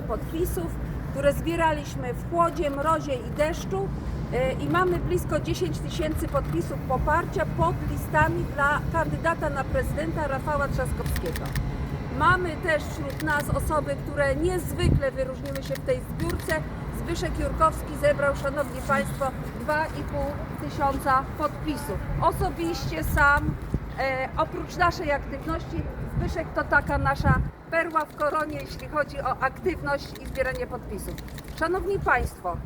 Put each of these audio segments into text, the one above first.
zbieranie podpisów, które zbieraliśmy w chłodzie, mrozie i deszczu e, i mamy blisko 10 tysięcy podpisów poparcia pod listami dla kandydata na prezydenta Rafała Trzaskowskiego. Mamy też wśród nas osoby, które niezwykle wyróżniły się w tej zbiórce. Zbyszek Jurkowski zebrał, Szanowni Państwo, 2,5 tysiąca podpisów. Osobiście sam, e, oprócz naszej aktywności, Zbyszek to taka nasza perła w koronie, jeśli chodzi o aktywność i zbieranie podpisów. Szanowni Państwo,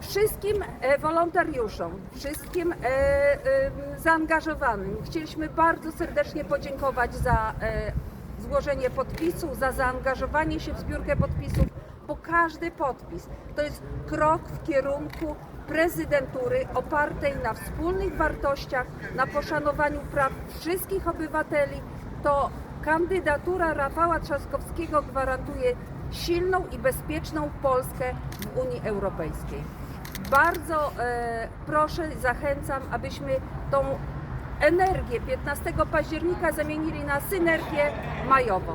wszystkim e, wolontariuszom, wszystkim e, e, zaangażowanym chcieliśmy bardzo serdecznie podziękować za złożenie podpisu, za zaangażowanie się w zbiórkę podpisów, bo każdy podpis to jest krok w kierunku prezydentury opartej na wspólnych wartościach, na poszanowaniu praw wszystkich obywateli. To kandydatura Rafała Trzaskowskiego gwarantuje silną i bezpieczną Polskę w Unii Europejskiej. Bardzo e, proszę, zachęcam, abyśmy tą energię 15 października zamienili na synergię majową.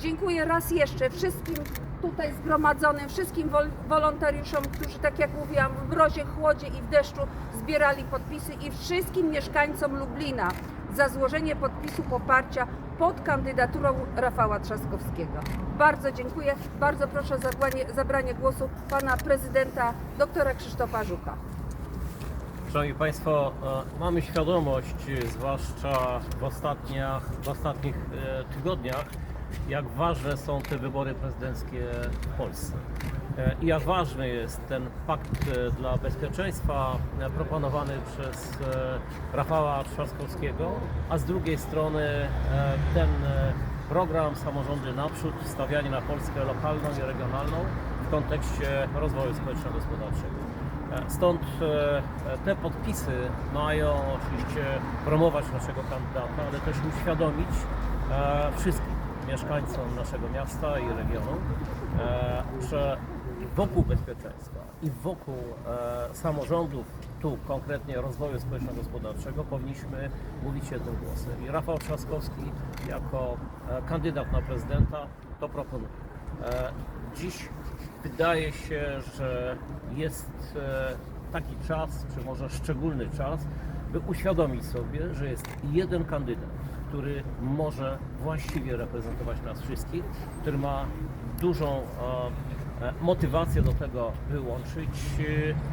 Dziękuję raz jeszcze wszystkim tutaj zgromadzonym, wszystkim wol- wolontariuszom, którzy, tak jak mówiłam, w mrozie, chłodzie i w deszczu zbierali podpisy i wszystkim mieszkańcom Lublina za złożenie podpisu poparcia pod kandydaturą Rafała Trzaskowskiego. Bardzo dziękuję. Bardzo proszę o zabranie, zabranie głosu pana prezydenta doktora Krzysztofa Żuka. Szanowni Państwo, e, mamy świadomość, e, zwłaszcza w, w ostatnich e, tygodniach, jak ważne są te wybory prezydenckie w Polsce. E, I jak ważny jest ten pakt e, dla bezpieczeństwa e, proponowany przez Rafała Trzaskowskiego, a z drugiej strony ten program Samorządy Naprzód, stawianie na Polskę lokalną i regionalną w kontekście rozwoju społeczno-gospodarczego. Stąd te podpisy mają oczywiście promować naszego kandydata, ale też uświadomić wszystkim mieszkańcom naszego miasta i regionu, e, że wokół bezpieczeństwa i wokół e, samorządów, tu konkretnie rozwoju społeczno-gospodarczego, powinniśmy mówić jednym głosem. I Rafał Trzaskowski jako e, kandydat na prezydenta to proponuje. Dziś wydaje się, że jest taki czas, czy może szczególny czas, by uświadomić sobie, że jest jeden kandydat, który może właściwie reprezentować nas wszystkich, który ma dużą e, e, motywację do tego, by łączyć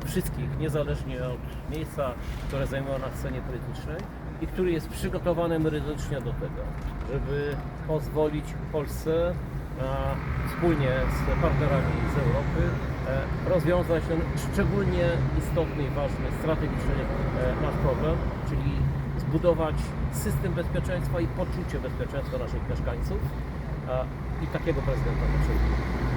e, wszystkich, niezależnie od miejsca, które zajmują na scenie politycznej i który jest przygotowany merytorycznie do tego, żeby pozwolić Polsce wspólnie z partnerami z Europy rozwiązać ten szczególnie istotny i ważny, strategiczny nasz problem, czyli zbudować system bezpieczeństwa i poczucie bezpieczeństwa naszych mieszkańców i takiego prezydenta potrzebujemy.